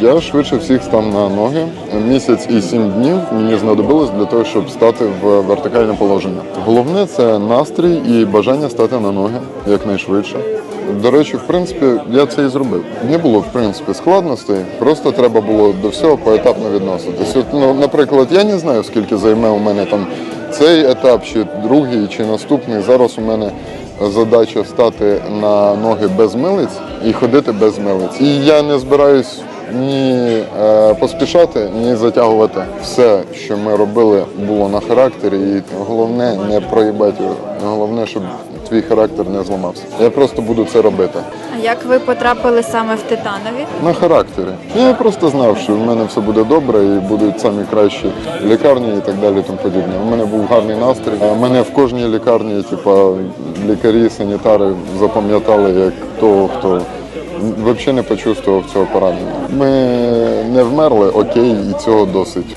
Я швидше всіх став на ноги. Місяць і сім днів мені знадобилось для того, щоб стати в вертикальне положення. Головне це настрій і бажання стати на ноги якнайшвидше. До речі, в принципі, я це і зробив. Не було в принципі складностей, просто треба було до всього поетапно відноситись. От, ну, наприклад, я не знаю, скільки займе у мене там цей етап, чи другий, чи наступний. Зараз у мене задача стати на ноги без милиць і ходити без милиць. І я не збираюсь ні е, поспішати, ні затягувати. Все, що ми робили, було на характері, і головне не проїбати його. Головне, щоб твій характер не зламався. Я просто буду це робити. А як ви потрапили саме в Титанові? На характері. Я просто знав, що в мене все буде добре і будуть самі кращі лікарні і так далі. Тому подібне. У мене був гарний настрій. Е, Мене в кожній лікарні, типа лікарі, санітари запам'ятали як того, хто взагалі не почувствував цього поранення. Ми не вмерли, окей, і цього досить.